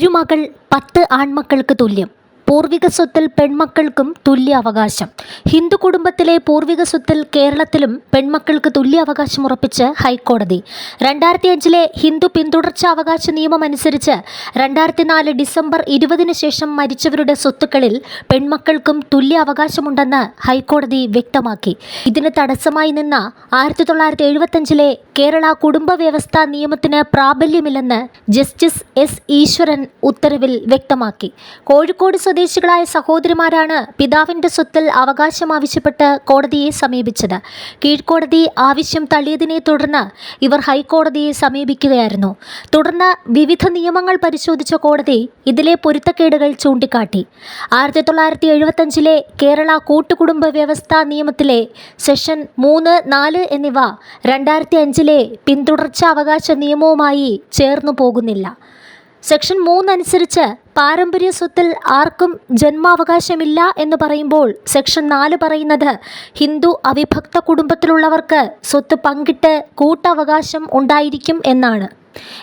ഒരു മകൾ പത്ത് ആൺമക്കൾക്ക് തുല്യം. പൂർവിക സ്വത്തിൽ പെൺമക്കൾക്കും തുല്യ അവകാശം. ഹിന്ദു കുടുംബത്തിലെ പൂർവിക സ്വത്തിൽ കേരളത്തിലും പെൺമക്കൾക്ക് തുല്യ അവകാശം ഉറപ്പിച്ച് ഹൈക്കോടതി. രണ്ടായിരത്തി അഞ്ചിലെ ഹിന്ദു പിന്തുടർച്ച അവകാശ നിയമം അനുസരിച്ച് രണ്ടായിരത്തി നാല് ഡിസംബർ ഇരുപതിന് ശേഷം മരിച്ചവരുടെ സ്വത്തുക്കളിൽ പെൺമക്കൾക്കും തുല്യ അവകാശമുണ്ടെന്ന് ഹൈക്കോടതി വ്യക്തമാക്കി. ഇതിന് തടസ്സമായി നിന്ന ആയിരത്തി തൊള്ളായിരത്തി എഴുപത്തഞ്ചിലെ കേരള കുടുംബ വ്യവസ്ഥാ നിയമത്തിന് പ്രാബല്യമില്ലെന്ന് ജസ്റ്റിസ് എസ് ഈശ്വരൻ ഉത്തരവിൽ വ്യക്തമാക്കി. കോഴിക്കോട് സ്വദേശികളായ സഹോദരിമാരാണ് പിതാവിന്റെ സ്വത്തിൽ അവകാശം ആവശ്യപ്പെട്ട് കോടതിയെ സമീപിച്ചത്. കീഴ്ക്കോടതി ആവശ്യം തള്ളിയതിനെ തുടർന്ന് ഇവർ ഹൈക്കോടതിയെ സമീപിക്കുകയായിരുന്നു. തുടർന്ന് വിവിധ നിയമങ്ങൾ പരിശോധിച്ച കോടതി ഇതിലെ പൊരുത്തക്കേടുകൾ ചൂണ്ടിക്കാട്ടി. ആയിരത്തി തൊള്ളായിരത്തി എഴുപത്തഞ്ചിലെ കേരള കൂട്ടുകുടുംബ വ്യവസ്ഥാ നിയമത്തിലെ സെഷൻ മൂന്ന് നാല് എന്നിവ രണ്ടായിരത്തി അഞ്ചിലെ പിന്തുടർച്ച അവകാശ നിയമവുമായി ചേർന്നു പോകുന്നില്ല. സെക്ഷൻ മൂന്ന് അനുസരിച്ച് പാരമ്പര്യ സ്വത്തിൽ ആർക്കും ജന്മാവകാശമില്ല എന്ന് പറയുമ്പോൾ സെക്ഷൻ നാല് പറയുന്നത് ഹിന്ദു അവിഭക്ത കുടുംബത്തിലുള്ളവർക്ക് സ്വത്ത് പങ്കിട്ട് കൂട്ടവകാശം ഉണ്ടായിരിക്കും എന്നാണ്.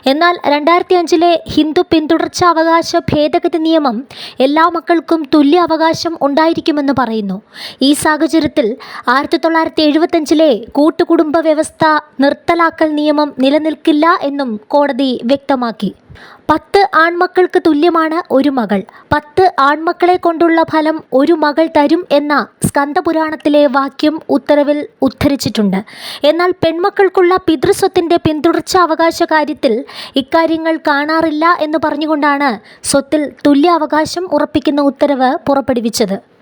എന്നാൽ രണ്ടായിരത്തി അഞ്ചിലെ ഹിന്ദു പിന്തുടർച്ചാവകാശ ഭേദഗതി നിയമം എല്ലാ മക്കൾക്കും തുല്യ അവകാശം ഉണ്ടായിരിക്കുമെന്ന് പറയുന്നു. ഈ സാഹചര്യത്തിൽ ആയിരത്തി തൊള്ളായിരത്തി എഴുപത്തഞ്ചിലെ കൂട്ടുകുടുംബ വ്യവസ്ഥ നിർത്തലാക്കൽ നിയമം നിലനിൽക്കില്ല എന്നും കോടതി വ്യക്തമാക്കി. പത്ത് ആൺമക്കൾക്ക് തുല്യമാണ് ഒരു മകൾ. പത്ത് ആൺമക്കളെ കൊണ്ടുള്ള ഫലം ഒരു മകൾ തരും എന്ന സ്കന്ദപുരാണത്തിലെ വാക്യം ഉത്തരവിൽ ഉദ്ധരിച്ചിട്ടുണ്ട്. എന്നാൽ പെൺമക്കൾക്കുള്ള പിതൃസ്വത്തിന്റെ പിന്തുടർച്ച അവകാശ ഇക്കാര്യങ്ങൾ കാണാറില്ല എന്ന് പറഞ്ഞുകൊണ്ടാണ് സ്വത്തിൽ തുല്യ അവകാശം ഉറപ്പിക്കുന്ന ഉത്തരവ് പുറപ്പെടുവിച്ചത്.